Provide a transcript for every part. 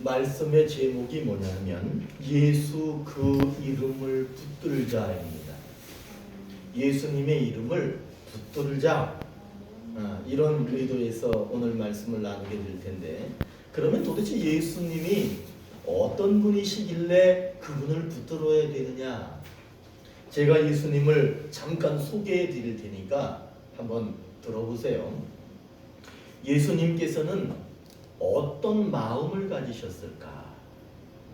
말씀의 제목이 뭐냐면 예수 그 이름을 붙들자입니다. 예수님의 이름을 붙들자 아, 이런 의도에서 오늘 말씀을 나누게 될 텐데 그러면 도대체 예수님이 어떤 분이시길래 그분을 붙들어야 되느냐? 제가 예수님을 잠깐 소개해 드릴 테니까 한번 들어보세요. 예수님께서는 어떤 마음을 가지셨을까?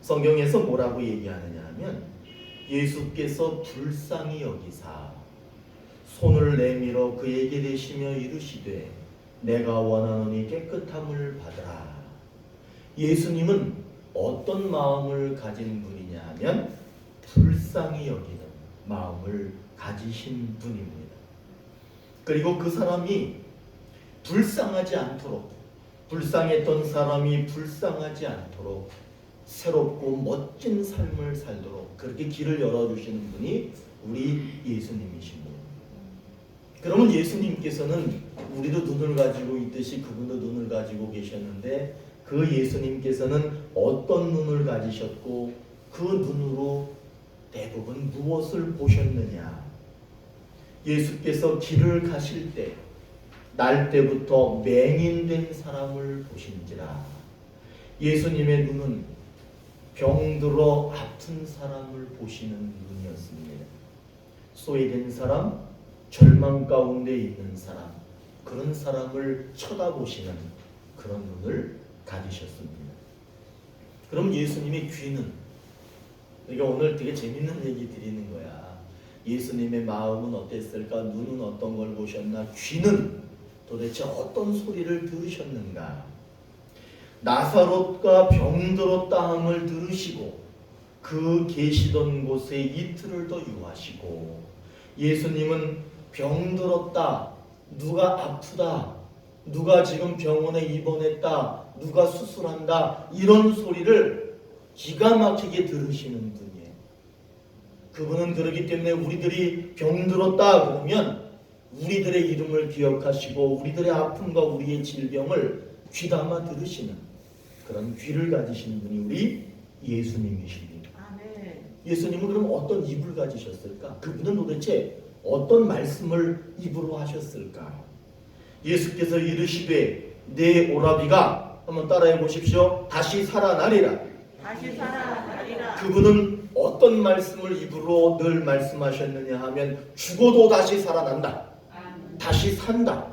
성경에서 뭐라고 얘기하느냐 하면 예수께서 불쌍히 여기사 손을 내밀어 그에게 대시며 이르시되 내가 원하노니 깨끗함을 받으라. 예수님은 어떤 마음을 가진 분이냐 하면 불쌍히 여기는 마음을 가지신 분입니다. 그리고 그 사람이 불쌍하지 않도록 불쌍했던 사람이 불쌍하지 않도록 새롭고 멋진 삶을 살도록 그렇게 길을 열어주시는 분이 우리 예수님이십니다. 그러면 예수님께서는 우리도 눈을 가지고 있듯이 그분도 눈을 가지고 계셨는데 그 예수님께서는 어떤 눈을 가지셨고 그 눈으로 대부분 무엇을 보셨느냐? 예수께서 길을 가실 때 날 때부터 맹인된 사람을 보신지라. 예수님의 눈은 병들어 아픈 사람을 보시는 눈이었습니다. 소외된 사람, 절망 가운데 있는 사람, 그런 사람을 쳐다보시는 그런 눈을 가지셨습니다. 그럼 예수님의 귀는 우리가 오늘 되게 재밌는 얘기 드리는 거야. 예수님의 마음은 어땠을까? 눈은 어떤 걸 보셨나? 귀는 도대체 어떤 소리를 들으셨는가? 나사롯과 병들었다 함을 들으시고 그 계시던 곳에 이틀을 더 유하시고 예수님은 병들었다 누가 아프다 누가 지금 병원에 입원했다 누가 수술한다 이런 소리를 기가 막히게 들으시는 분이에요. 그분은 그러기 때문에 우리들이 병들었다 그러면 우리들의 이름을 기억하시고 우리들의 아픔과 우리의 질병을 귀담아 들으시는 그런 귀를 가지신 분이 우리 예수님이십니다. 예수님은 그럼 어떤 입을 가지셨을까? 그분은 도대체 어떤 말씀을 입으로 하셨을까? 예수께서 이르시되 내 오라비가 한번 따라해 보십시오. 다시 살아나리라. 다시 살아나리라. 그분은 어떤 말씀을 입으로 늘 말씀하셨느냐 하면 죽어도 다시 살아난다. 다시 산다.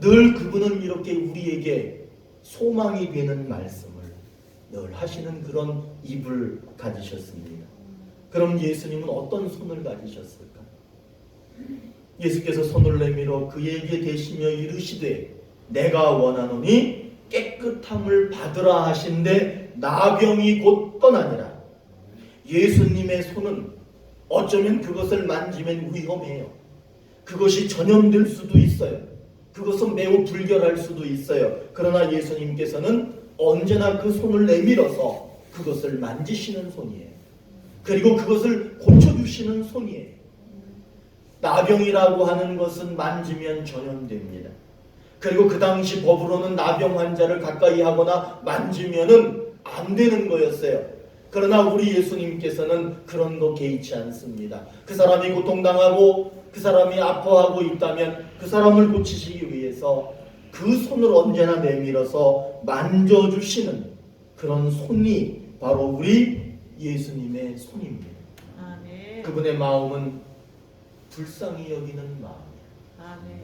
늘 그분은 이렇게 우리에게 소망이 되는 말씀을 늘 하시는 그런 입을 가지셨습니다. 그럼 예수님은 어떤 손을 가지셨을까? 예수께서 손을 내밀어 그에게 대시며 이르시되 내가 원하노니 깨끗함을 받으라 하신데 나병이 곧 떠나니라. 예수님의 손은 어쩌면 그것을 만지면 위험해요. 그것이 전염될 수도 있어요. 그것은 매우 불결할 수도 있어요. 그러나 예수님께서는 언제나 그 손을 내밀어서 그것을 만지시는 손이에요. 그리고 그것을 고쳐주시는 손이에요. 나병이라고 하는 것은 만지면 전염됩니다. 그리고 그 당시 법으로는 나병 환자를 가까이 하거나 만지면은 안 되는 거였어요. 그러나 우리 예수님께서는 그런 거 개의치 않습니다. 그 사람이 고통당하고 그 사람이 아파하고 있다면 그 사람을 고치시기 위해서 그 손을 언제나 내밀어서 만져주시는 그런 손이 바로 우리 예수님의 손입니다. 아멘. 그분의 마음은 불쌍히 여기는 마음이에요. 아멘.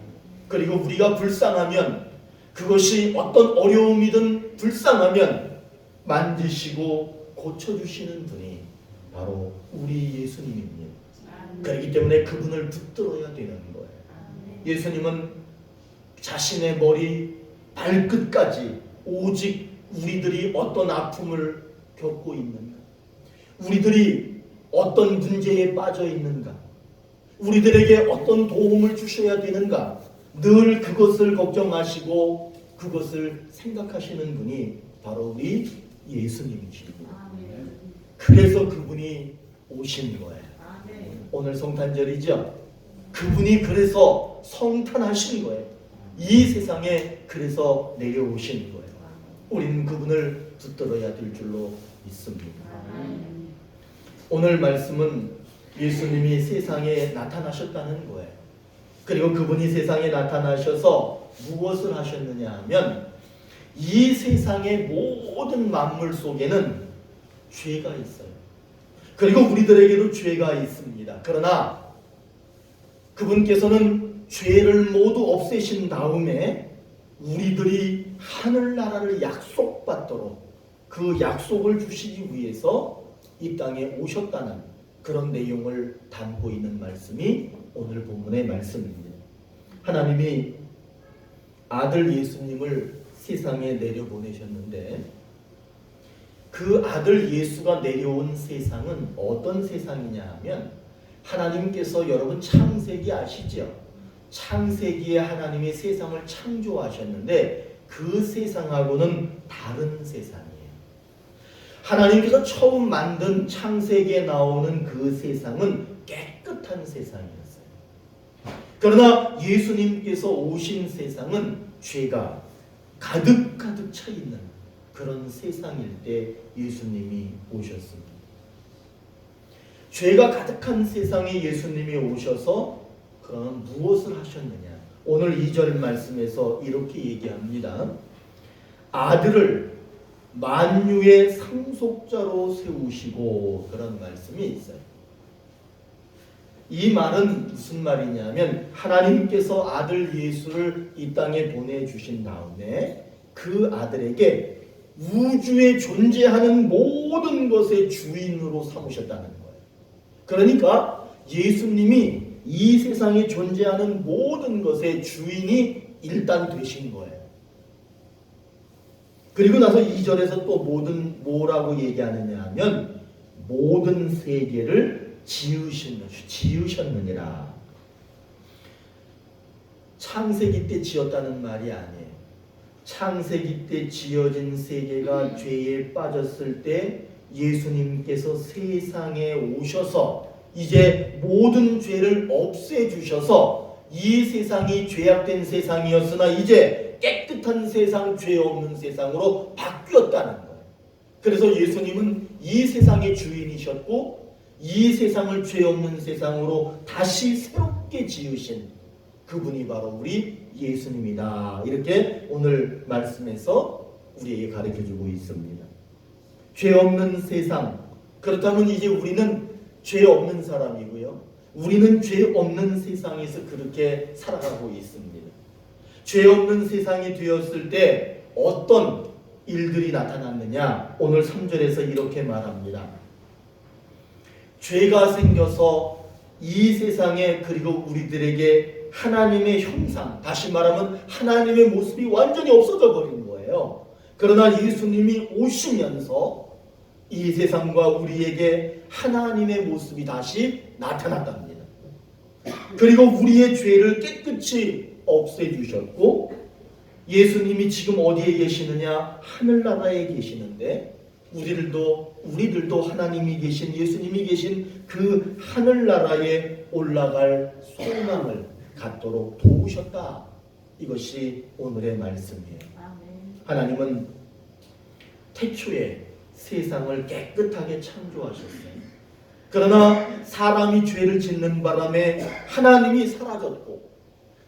그리고 우리가 불쌍하면 그것이 어떤 어려움이든 불쌍하면 만지시고 고쳐주시는 분이 바로 우리 예수님입니다. 그렇기 때문에 그분을 붙들어야 되는 거예요. 아멘. 예수님은 자신의 머리 발끝까지 오직 우리들이 어떤 아픔을 겪고 있는가, 우리들이 어떤 문제에 빠져 있는가, 우리들에게 어떤 도움을 주셔야 되는가, 늘 그것을 걱정하시고 그것을 생각하시는 분이 바로 우리 예수님이십니다. 아멘. 그래서 그분이 오신 거예요. 오늘 성탄절이죠. 그분이 그래서 성탄하신 거예요. 이 세상에 그래서 내려오신 거예요. 우리는 그분을 붙들어야 될 줄로 믿습니다. 오늘 말씀은 예수님이 세상에 나타나셨다는 거예요. 그리고 그분이 세상에 나타나셔서 무엇을 하셨느냐 하면 이 세상의 모든 만물 속에는 죄가 있어요. 그리고 우리들에게도 죄가 있습니다. 그러나 그분께서는 죄를 모두 없애신 다음에 우리들이 하늘나라를 약속받도록 그 약속을 주시기 위해서 이 땅에 오셨다는 그런 내용을 담고 있는 말씀이 오늘 본문의 말씀입니다. 하나님이 아들 예수님을 세상에 내려보내셨는데 그 아들 예수가 내려온 세상은 어떤 세상이냐 하면 하나님께서 여러분 창세기 아시죠? 창세기에 하나님이 세상을 창조하셨는데 그 세상하고는 다른 세상이에요. 하나님께서 처음 만든 창세기에 나오는 그 세상은 깨끗한 세상이었어요. 그러나 예수님께서 오신 세상은 죄가 가득 가득 차 있는 그런 세상일 때 예수님이 오셨습니다. 죄가 가득한 세상에 예수님이 오셔서 그럼 무엇을 하셨느냐? 오늘 2절 말씀에서 이렇게 얘기합니다. 아들을 만유의 상속자로 세우시고 그런 말씀이 있어요. 이 말은 무슨 말이냐면 하나님께서 아들 예수를 이 땅에 보내주신 다음에 그 아들에게 우주에 존재하는 모든 것의 주인으로 삼으셨다는 거예요. 그러니까 예수님이 이 세상에 존재하는 모든 것의 주인이 일단 되신 거예요. 그리고 나서 2절에서 또 모든 뭐라고 얘기하느냐 하면 모든 세계를 지으신 지으셨느니라. 창세기 때 지었다는 말이 아니에요. 창세기 때 지어진 세계가 죄에 빠졌을 때 예수님께서 세상에 오셔서 이제 모든 죄를 없애 주셔서 이 세상이 죄악된 세상이었으나 이제 깨끗한 세상, 죄 없는 세상으로 바뀌었다는 거예요. 그래서 예수님은 이 세상의 주인이셨고 이 세상을 죄 없는 세상으로 다시 새롭게 지으신 그분이 바로 우리 예수님이다. 이렇게 오늘 말씀에서 우리에게 가르쳐 주고 있습니다. 죄 없는 세상. 그렇다면 이제 우리는 죄 없는 사람이고요. 우리는 죄 없는 세상에서 그렇게 살아가고 있습니다. 죄 없는 세상이 되었을 때 어떤 일들이 나타났느냐? 오늘 3절에서 이렇게 말합니다. 죄가 생겨서 이 세상에 그리고 우리들에게 하나님의 형상, 다시 말하면 하나님의 모습이 완전히 없어져 버린 거예요. 그러나 예수님이 오시면서 이 세상과 우리에게 하나님의 모습이 다시 나타났답니다. 그리고 우리의 죄를 깨끗이 없애주셨고 예수님이 지금 어디에 계시느냐? 하늘나라에 계시는데 우리들도 우리들도 하나님이 계신 예수님이 계신 그 하늘나라에 올라갈 소망을 갖도록 도우셨다. 이것이 오늘의 말씀이에요. 아멘. 하나님은 태초에 세상을 깨끗하게 창조하셨어요. 그러나 사람이 죄를 짓는 바람에 하나님이 사라졌고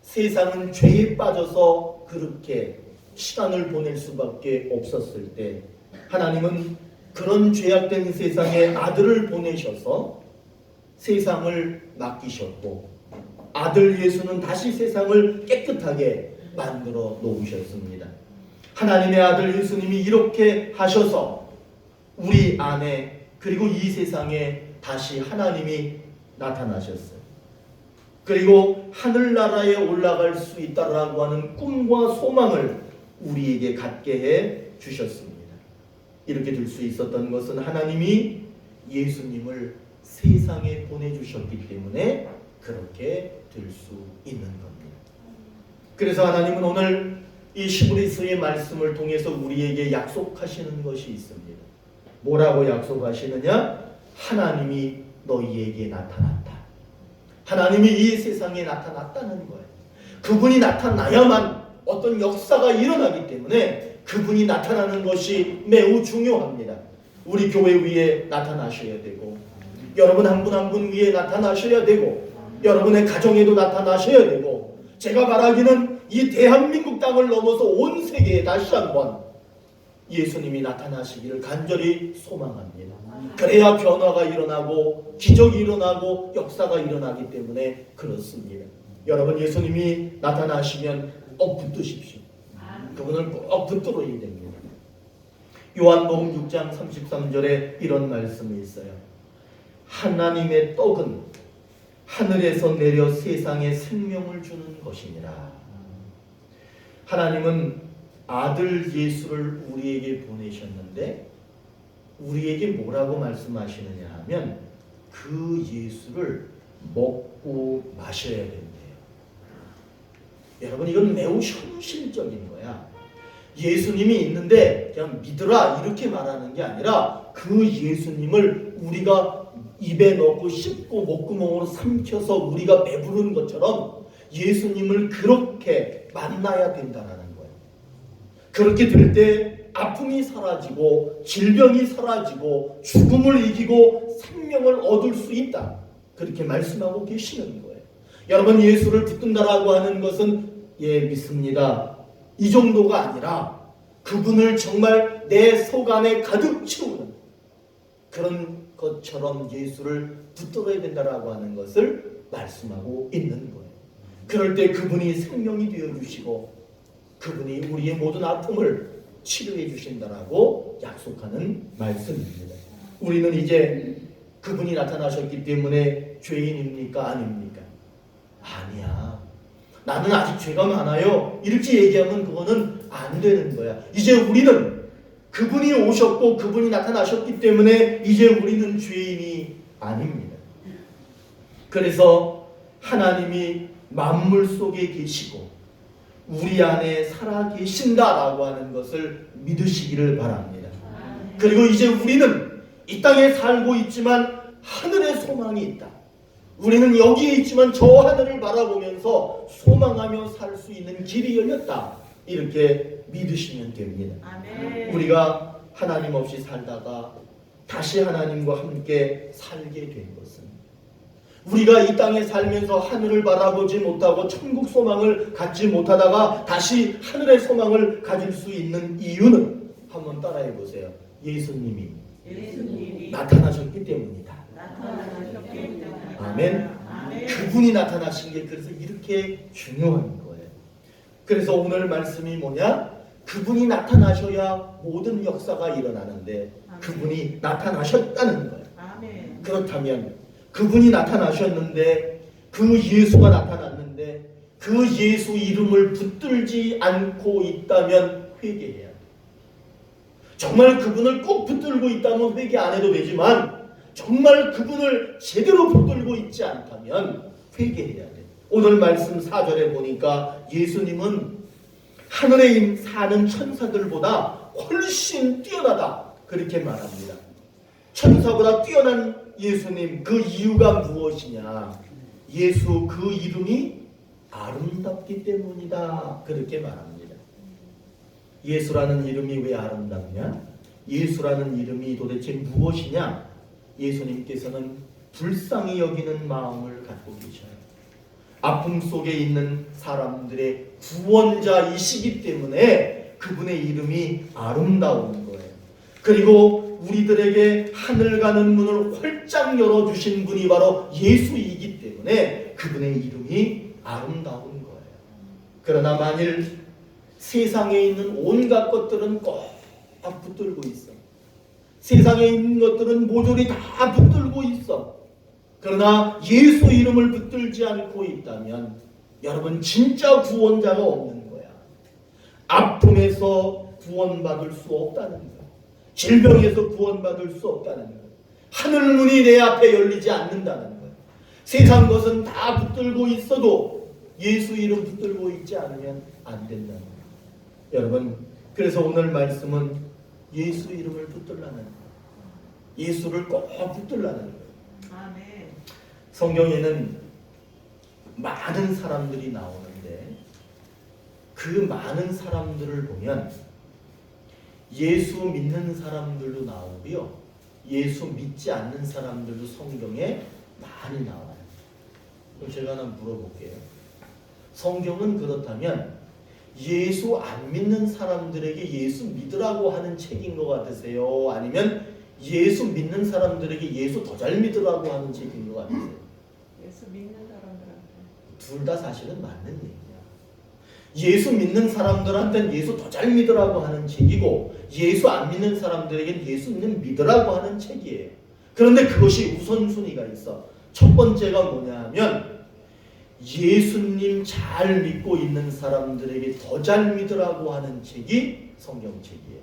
세상은 죄에 빠져서 그렇게 시간을 보낼 수밖에 없었을 때 하나님은 그런 죄악된 세상에 아들을 보내셔서 세상을 맡기셨고 아들 예수는 다시 세상을 깨끗하게 만들어 놓으셨습니다. 하나님의 아들 예수님이 이렇게 하셔서 우리 안에 그리고 이 세상에 다시 하나님이 나타나셨어요. 그리고 하늘나라에 올라갈 수 있다라고 하는 꿈과 소망을 우리에게 갖게 해 주셨습니다. 이렇게 될 수 있었던 것은 하나님이 예수님을 세상에 보내주셨기 때문에 그렇게 될 수 있는 겁니다. 그래서 하나님은 오늘 이 시브리스의 말씀을 통해서 우리에게 약속하시는 것이 있습니다. 뭐라고 약속하시느냐? 하나님이 너희에게 나타났다. 하나님이 이 세상에 나타났다는 거예요. 그분이 나타나야만 어떤 역사가 일어나기 때문에 그분이 나타나는 것이 매우 중요합니다. 우리 교회 위에 나타나셔야 되고 여러분 한 분 한 분 위에 나타나셔야 되고 여러분의 가정에도 나타나셔야 되고 제가 말하기는 이 대한민국 땅을 넘어서 온 세계에 다시 한번 예수님이 나타나시기를 간절히 소망합니다. 그래야 변화가 일어나고 기적이 일어나고 역사가 일어나기 때문에 그렇습니다. 여러분 예수님이 나타나시면 꼭 붙드십시오. 그분을 꼭 붙들어야 됩니다. 요한복음 6장 33절에 이런 말씀이 있어요. 하나님의 떡은 하늘에서 내려 세상에 생명을 주는 것이니라. 하나님은 아들 예수를 우리에게 보내셨는데 우리에게 뭐라고 말씀하시느냐 하면 그 예수를 먹고 마셔야 된대요. 여러분 이건 매우 현실적인 거야. 예수님이 있는데 그냥 믿으라 이렇게 말하는 게 아니라 그 예수님을 우리가 입에 넣고 씹고 목구멍으로 삼켜서 우리가 배부른 것처럼 예수님을 그렇게 만나야 된다라는 거예요. 그렇게 될 때 아픔이 사라지고 질병이 사라지고 죽음을 이기고 생명을 얻을 수 있다. 그렇게 말씀하고 계시는 거예요. 여러분 예수를 붙든다라고 하는 것은 예 믿습니다. 이 정도가 아니라 그분을 정말 내 속 안에 가득 채우는 그런 것처럼 예수를 붙들어야 된다라고 하는 것을 말씀하고 있는 거예요. 그럴 때 그분이 생명이 되어 주시고 그분이 우리의 모든 아픔을 치료해 주신다라고 약속하는 말씀입니다. 우리는 이제 그분이 나타나셨기 때문에 죄인입니까 아닙니까? 아니야. 나는 아직 죄가 많아요. 이렇게 얘기하면 그거는 안 되는 거야. 이제 우리는 그분이 오셨고 그분이 나타나셨기 때문에 이제 우리는 죄인이 아닙니다. 그래서 하나님이 만물 속에 계시고 우리 안에 살아 계신다라고 하는 것을 믿으시기를 바랍니다. 그리고 이제 우리는 이 땅에 살고 있지만 하늘의 소망이 있다. 우리는 여기에 있지만 저 하늘을 바라보면서 소망하며 살 수 있는 길이 열렸다. 이렇게 믿으시면 됩니다. 아멘. 우리가 하나님 없이 살다가 다시 하나님과 함께 살게 된 것은 우리가 이 땅에 살면서 하늘을 바라보지 못하고 천국 소망을 갖지 못하다가 다시 하늘의 소망을 가질 수 있는 이유는 한번 따라해 보세요. 예수님이 예수님이 나타나셨기 때문이다. 나타나셨기 아멘. 아멘. 그분이 나타나신 게 그래서 이렇게 중요한 거예요. 그래서 오늘 말씀이 뭐냐? 그분이 나타나셔야 모든 역사가 일어나는데 그분이 나타나셨다는 거예요. 아멘. 그렇다면 그분이 나타나셨는데 그 예수가 나타났는데 그 예수 이름을 붙들지 않고 있다면 회개해야 돼. 정말 그분을 꼭 붙들고 있다면 회개 안 해도 되지만 정말 그분을 제대로 붙들고 있지 않다면 회개해야 돼. 오늘 말씀 4절에 보니까 예수님은 하늘에 사는 천사들보다 훨씬 뛰어나다. 그렇게 말합니다. 천사보다 뛰어난 예수님 그 이유가 무엇이냐? 예수 그 이름이 아름답기 때문이다. 그렇게 말합니다. 예수라는 이름이 왜 아름답냐? 예수라는 이름이 도대체 무엇이냐? 예수님께서는 불쌍히 여기는 마음을 갖고 계셔요. 아픔 속에 있는 사람들의 구원자이시기 때문에 그분의 이름이 아름다운 거예요. 그리고 우리들에게 하늘 가는 문을 활짝 열어주신 분이 바로 예수이기 때문에 그분의 이름이 아름다운 거예요. 그러나 만일 세상에 있는 온갖 것들은 꼭 붙들고 있어. 세상에 있는 것들은 모조리 다 붙들고 있어. 그러나 예수 이름을 붙들지 않고 있다면 여러분 진짜 구원자가 없는 거야. 아픔에서 구원받을 수 없다는 거야. 질병에서 구원받을 수 없다는 거야. 하늘 문이 내 앞에 열리지 않는다는 거야. 세상 것은 다 붙들고 있어도 예수 이름 붙들고 있지 않으면 안 된다는 거야. 여러분, 그래서 오늘 말씀은 예수 이름을 붙들라는 거야. 예수를 꼭 붙들라는. 아멘. 성경에는 많은 사람들이 나오는데 그 많은 사람들을 보면 예수 믿는 사람들도 나오고요. 예수 믿지 않는 사람들도 성경에 많이 나와요. 그럼 제가 하나 물어볼게요. 성경은 그렇다면 예수 안 믿는 사람들에게 예수 믿으라고 하는 책인 것 같으세요? 아니면 예수 믿는 사람들에게 예수 더 잘 믿으라고 하는 책인 것 같으세요? 예수 믿는 사람들한테 둘 다 사실은 맞는 얘기야. 예수 믿는 사람들한테는 예수 더 잘 믿으라고 하는 책이고 예수 안 믿는 사람들에게는 예수님 믿으라고 하는 책이에요. 그런데 그것이 우선순위가 있어. 첫 번째가 뭐냐 하면 예수님 잘 믿고 있는 사람들에게 더 잘 믿으라고 하는 책이 성경책이에요.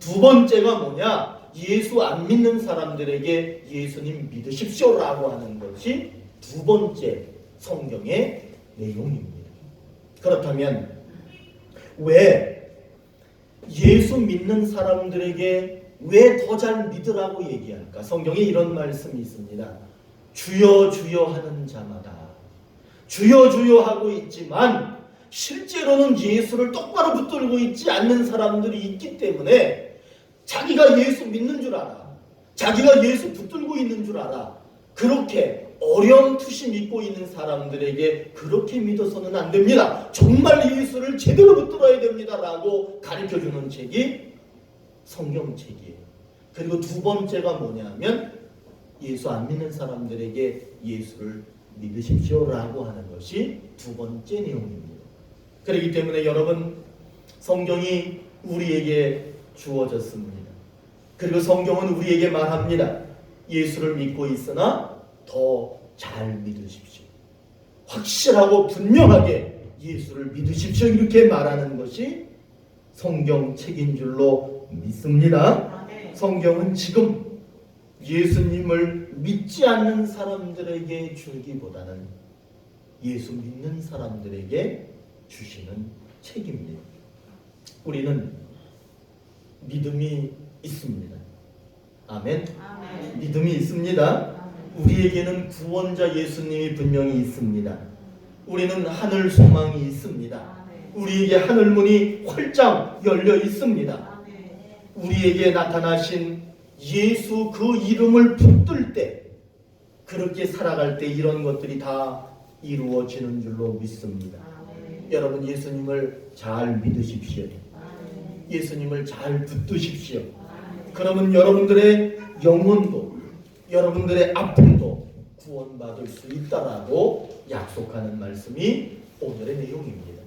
두 번째가 뭐냐? 예수 안 믿는 사람들에게 예수님 믿으십시오라고 하는 것이 두 번째 성경의 내용입니다. 그렇다면 왜 예수 믿는 사람들에게 왜 더 잘 믿으라고 얘기할까? 성경에 이런 말씀이 있습니다. 주여 주여 하는 자마다 주여 주여 하고 있지만 실제로는 예수를 똑바로 붙들고 있지 않는 사람들이 있기 때문에 자기가 예수 믿는 줄 알아. 자기가 예수 붙들고 있는 줄 알아. 그렇게 어렴투시 믿고 있는 사람들에게 그렇게 믿어서는 안 됩니다. 정말 예수를 제대로 붙들어야 됩니다 라고 가르쳐 주는 책이 성경책이에요. 그리고 두 번째가 뭐냐면 예수 안 믿는 사람들에게 예수를 믿으십시오 라고 하는 것이 두 번째 내용입니다. 그렇기 때문에 여러분 성경이 우리에게 주어졌습니다. 그리고 성경은 우리에게 말합니다. 예수를 믿고 있으나 더 잘 믿으십시오. 확실하고 분명하게 예수를 믿으십시오. 이렇게 말하는 것이 성경책인 줄로 믿습니다. 성경은 지금 예수님을 믿지 않는 사람들에게 주기보다는 예수 믿는 사람들에게 주시는 책입니다. 우리는 믿음이 있습니다. 아멘. 아멘. 믿음이 있습니다. 우리에게는 구원자 예수님이 분명히 있습니다. 우리는 하늘 소망이 있습니다. 우리에게 하늘 문이 활짝 열려 있습니다. 우리에게 나타나신 예수 그 이름을 붙들 때 그렇게 살아갈 때 이런 것들이 다 이루어지는 줄로 믿습니다. 여러분 예수님을 잘 믿으십시오. 예수님을 잘 붙드십시오. 그러면 여러분들의 영혼도 여러분들의 아픔도 구원받을 수 있다라고 약속하는 말씀이 오늘의 내용입니다.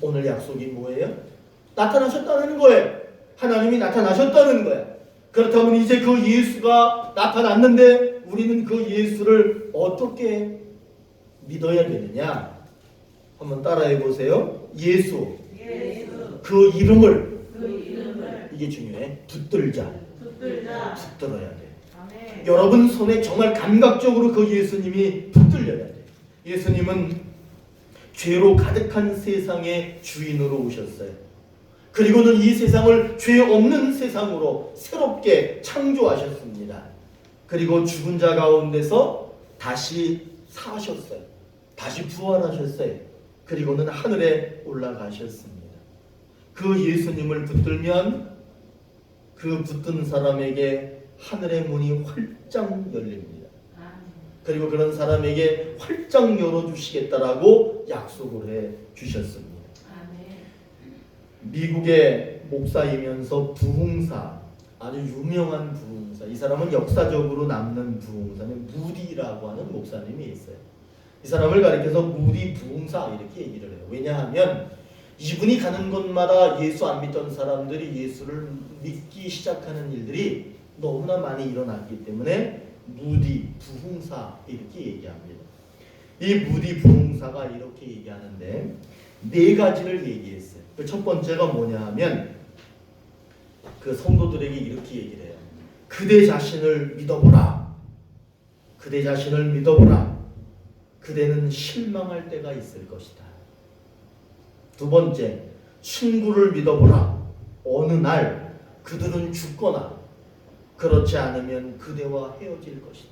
오늘 약속이 뭐예요? 나타나셨다는 거예요. 하나님이 나타나셨다는 거예요. 그렇다면 이제 그 예수가 나타났는데 우리는 그 예수를 어떻게 믿어야 되느냐? 한번 따라해 보세요. 예수 예수 그 이름을 그 이게 중요해. 붙들자. 붙들자. 붙들어야 돼. 아멘. 여러분 손에 정말 감각적으로 그 예수님이 붙들려야 돼. 예수님은 죄로 가득한 세상의 주인으로 오셨어요. 그리고는 이 세상을 죄 없는 세상으로 새롭게 창조하셨습니다. 그리고 죽은 자 가운데서 다시 사셨어요. 다시 부활하셨어요. 그리고는 하늘에 올라가셨습니다. 그 예수님을 붙들면 그 붙든 사람에게 하늘의 문이 활짝 열립니다. 아멘. 그리고 그런 사람에게 활짝 열어주시겠다라고 약속을 해 주셨습니다. 아멘. 미국의 목사이면서 부흥사 아주 유명한 부흥사 이 사람은 역사적으로 남는 부흥사는 무디라고 하는 목사님이 있어요. 이 사람을 가리켜서 무디 부흥사 이렇게 얘기를 해요. 왜냐하면 이분이 가는 곳마다 예수 안 믿던 사람들이 예수를 믿기 시작하는 일들이 너무나 많이 일어났기 때문에 무디 부흥사 이렇게 얘기합니다. 이 무디 부흥사가 이렇게 얘기하는데 네 가지를 얘기했어요. 그 첫 번째가 뭐냐 하면 그 성도들에게 이렇게 얘기를 해요. 그대 자신을 믿어보라. 그대 자신을 믿어보라. 그대는 실망할 때가 있을 것이다. 두 번째, 친구를 믿어보라. 어느 날 그들은 죽거나 그렇지 않으면 그대와 헤어질 것이다.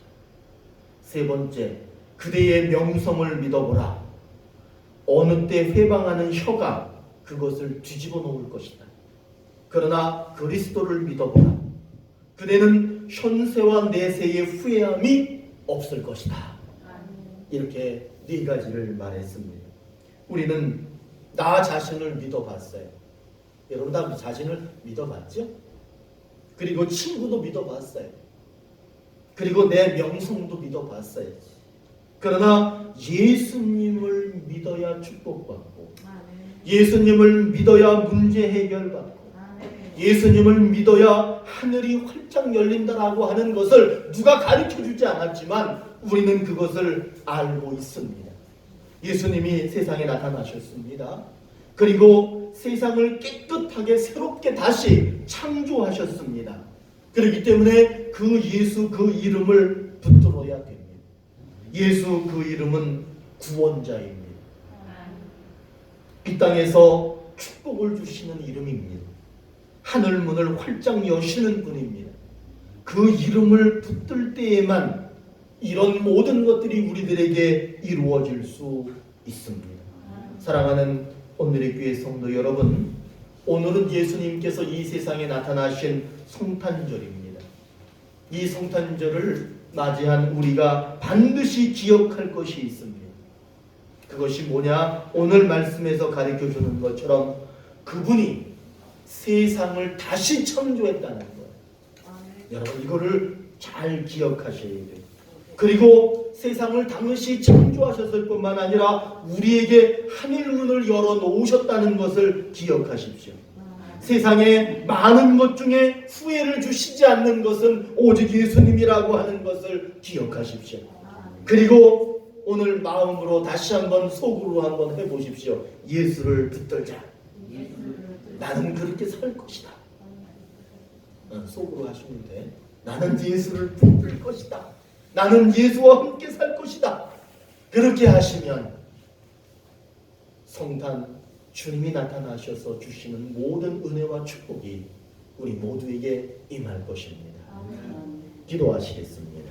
세 번째, 그대의 명성을 믿어보라. 어느 때 회방하는 혀가 그것을 뒤집어 놓을 것이다. 그러나 그리스도를 믿어보라. 그대는 현세와 내세의 후회함이 없을 것이다. 이렇게 네 가지를 말했습니다. 우리는 나 자신을 믿어봤어요. 여러분 다 자신을 믿어봤죠? 그리고 친구도 믿어봤어요. 그리고 내 명성도 믿어봤어요. 그러나 예수님을 믿어야 축복받고 예수님을 믿어야 문제 해결받고 예수님을 믿어야 하늘이 활짝 열린다라고 하는 것을 누가 가르쳐 주지 않았지만 우리는 그것을 알고 있습니다. 예수님이 세상에 나타나셨습니다. 그리고 세상을 깨끗하게 새롭게 다시 창조하셨습니다. 그렇기 때문에 그 예수 그 이름을 붙들어야 됩니다. 예수 그 이름은 구원자입니다. 이 땅에서 축복을 주시는 이름입니다. 하늘 문을 활짝 여시는 분입니다. 그 이름을 붙들 때에만 이런 모든 것들이 우리들에게 이루어질 수 있습니다. 사랑하는 오늘의 교회 성도 여러분, 오늘은 예수님께서 이 세상에 나타나신 성탄절입니다. 이 성탄절을 맞이한 우리가 반드시 기억할 것이 있습니다. 그것이 뭐냐? 오늘 말씀에서 가르쳐 주는 것처럼 그분이 세상을 다시 창조했다는 거예요. 여러분 이거를 잘 기억하셔야 돼요. 그리고 세상을 당시 창조하셨을 뿐만 아니라 우리에게 하늘 문을 열어 놓으셨다는 것을 기억하십시오. 세상에 많은 것 중에 후회를 주시지 않는 것은 오직 예수님이라고 하는 것을 기억하십시오. 그리고 오늘 마음으로 다시 한번 속으로 한번 해보십시오. 예수를 붙들자. 나는 그렇게 살 것이다. 어, 속으로 하시면 돼. 나는 예수를 붙들 것이다. 나는 예수와 함께 살 것이다. 그렇게 하시면 성탄 주님이 나타나셔서 주시는 모든 은혜와 축복이 우리 모두에게 임할 것입니다. 기도하시겠습니다.